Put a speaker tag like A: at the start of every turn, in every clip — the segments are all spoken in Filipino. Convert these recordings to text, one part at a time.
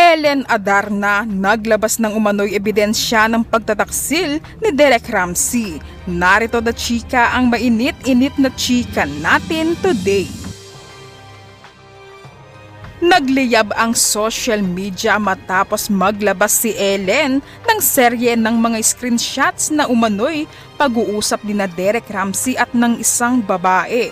A: Ellen Adarna naglabas ng umano'y ebidensya ng pagtataksil ni Derek Ramsey. Narito the chika ang mainit-init na chika natin today. Nagliyab ang social media matapos maglabas si Ellen ng serye ng mga screenshots na umano'y pag-uusap ni na Derek Ramsey at ng isang babae.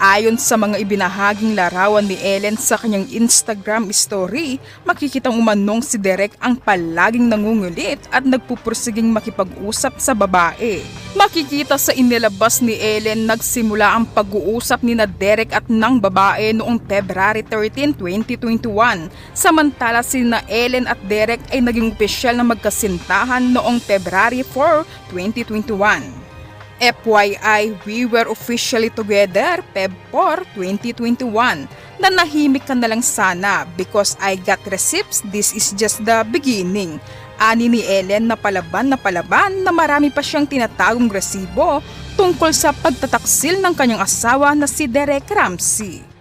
A: Ayon sa mga ibinahaging larawan ni Ellen sa kanyang Instagram story, makikitang umanong si Derek ang palaging nangungulit at nagpupursiging makipag-usap sa babae. Makikita sa inilabas ni Ellen nagsimula ang pag-uusap ni na Derek at ng babae noong February 13, 2021. Samantala si na Ellen at Derek ay naging opisyal na magkasintahan noong February 4, 2021. FYI, we were officially together Feb 4, 2021. Nanahimik ka na lang sana because I got receipts, this is just the beginning. Ani ni Ellen na palaban na palaban na marami pa siyang tinatagong resibo tungkol sa pagtataksil ng kanyang asawa na si Derek Ramsey.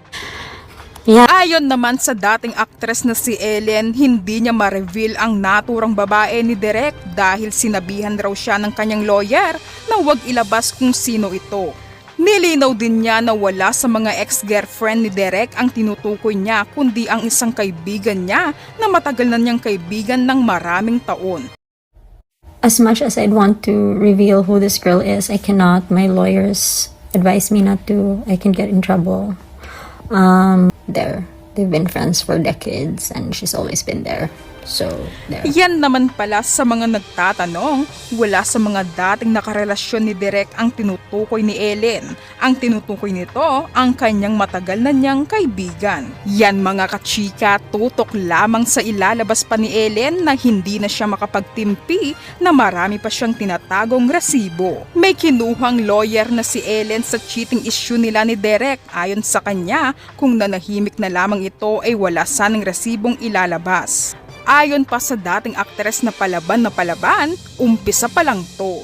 B: Yeah.
A: Ayon naman sa dating aktres na si Ellen, hindi niya ma-reveal ang naturang babae ni Derek dahil sinabihan raw siya ng kanyang lawyer na huwag ilabas kung sino ito. Nilinaw din niya na wala sa mga ex-girlfriend ni Derek ang tinutukoy niya kundi ang isang kaibigan niya na matagal na niyang kaibigan ng maraming taon.
B: As much as I'd want to reveal who this girl is, I cannot. My lawyers advise me not to. I can get in trouble. Um, there. They've been friends for decades and she's always been there. So, there.
A: Yan naman pala sa mga nagtatanong, wala sa mga dating nakarelasyon ni Derek ang tinutukoy ni Ellen. Ang tinutukoy nito ang kanyang matagal na niyang kaibigan. Yan mga kachika, tutok lamang sa ilalabas pa ni Ellen na hindi na siya makapagtimpi na marami pa siyang tinatagong resibo. May kinuhang lawyer na si Ellen sa cheating issue nila ni Derek. Ayon sa kanya, kung nanahimik na lamang ito ay wala sanang resibong ilalabas. Ayon pa sa dating aktres na palaban na palaban, umpisa pa lang to.